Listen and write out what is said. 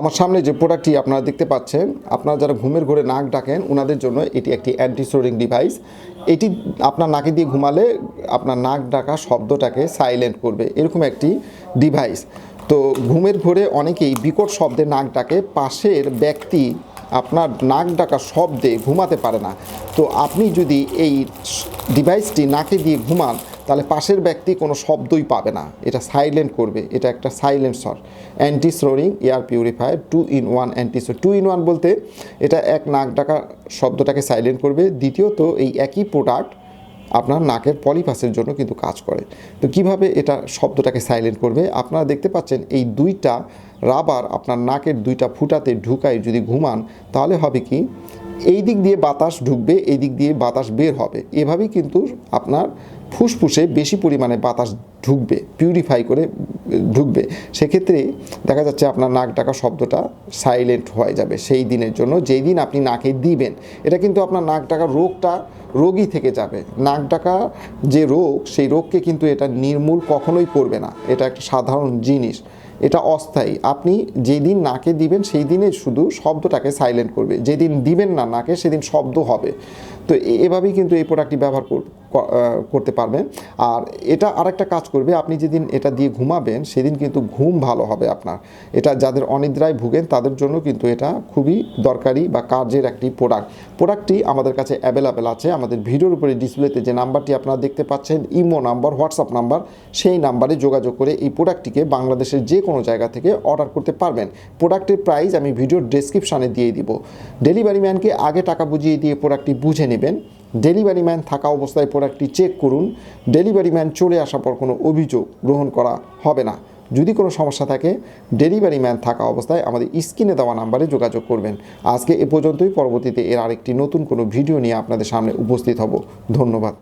আমার সামনে যে প্রোডাক্টটি আপনারা দেখতে পাচ্ছেন, আপনারা যারা ঘুমের ঘরে নাক ডাকেন ওনাদের জন্য এটি একটি অ্যান্টি স্টোরিং ডিভাইস এটি আপনার নাকে দিয়ে ঘুমালে আপনার নাক ডাকা শব্দটাকে সাইলেন্ট করবে। এরকম একটি ডিভাইস তো ঘুমের ঘরে অনেকেই বিকট শব্দে নাক ডাকে, পাশের ব্যক্তি আপনার নাক ডাকা শব্দে ঘুমাতে পারে না। তো আপনি যদি এই ডিভাইসটি নাকে দিয়ে ঘুমান তাহলে পাশের ব্যক্তি কোনো শব্দই পাবে না। এটা সাইলেন্ট করবে। এটা একটা silencer anti snoring air purifier two in one anti two in one বলতে এটা এক নাক ডাকা শব্দটাকে সাইলেন্ট করবে। দ্বিতীয়ত, এই একই প্রোডাক্ট আপনার নাকের পলিপাসের জন্য কিন্তু কাজ করে। তো কীভাবে এটা শব্দটাকে সাইলেন্ট করবে? আপনারা দেখতে পাচ্ছেন এই দুইটা রাবার আপনার নাকের দুইটা ফুটাতে ঢুকায় যদি ঘুমান, তাহলে হবে কি? এই দিক দিয়ে বাতাস ঢুকবে, এই দিক দিয়ে বাতাস বের হবে। এভাবেই কিন্তু আপনার ফুসফুসে বেশি পরিমাণে বাতাস ঢুকবে পিউরিফাই করে ঢুকবে। সেক্ষেত্রে দেখা যাচ্ছে আপনার নাক ডাকা শব্দটা সাইলেন্ট হয়ে যাবে সেই দিনের জন্য। যেই দিন আপনি নাকে দিবেন, এটা কিন্তু আপনার নাক ডাকা রোগটা রোগই থেকে যাবে। নাক ডাকা যে রোগ, সেই রোগকে কিন্তু এটা নির্মূল কখনোই করবে না। এটা একটা সাধারণ জিনিস। এটা অস্থায়ী। আপনি যেদিন নাকে দিবেন, সেই দিনে শুধু শব্দটাকে সাইলেন্ট করবে। যেদিন দিবেন না নাকে, সেদিন শব্দ হবে। তো এভাবেই কিন্তু এই প্রোডাক্টটি ব্যবহার কর- করতে পারবেন। আর এটা আরেকটা কাজ করবে, আপনি যেদিন এটা দিয়ে ঘুমাবেন, সেদিন কিন্তু ঘুম ভালো হবে আপনার। এটা যাদের অনিদ্রায় ভুগেন, তাদের জন্য কিন্তু এটা খুবই দরকারি বা কাজের একটি প্রোডাক্ট প্রোডাক্টটি আমাদের কাছে অ্যাভেলেবেল আছে, আমাদের ভিডিওর উপরে ডিসপ্লেতে যে নাম্বারটি আপনারা দেখতে পাচ্ছেন, ইমো নাম্বার হোয়াটসঅ্যাপ নাম্বার সেই নাম্বারে যোগাযোগ করে এই প্রোডাক্টটিকে বাংলাদেশের যে কোনো জায়গা থেকে অর্ডার করতে পারবেন। প্রোডাক্টের প্রাইস আমি ভিডিওর ডেসক্রিপশানে দিয়ে দিব। ডেলিভারি ম্যানকে আগে টাকা বুঝিয়ে দিয়ে প্রোডাক্টটি বুঝে নেবেন ডেলিভারি ম্যান থাকা অবস্থায় প্রোডাক্টটি চেক করুন। ডেলিভারি ম্যান চলে আসার পর কোনো অভিযোগ গ্রহণ করা হবে না। যদি কোনো সমস্যা থাকে ডেলিভারি ম্যান থাকা অবস্থায় আমাদের স্ক্রিনে দেওয়া নাম্বারে যোগাযোগ করবেন। আজকে এ পর্যন্তই, পরবর্তীতে এর আরেকটি নতুন কোনো ভিডিও নিয়ে আপনাদের সামনে উপস্থিত হব। ধন্যবাদ।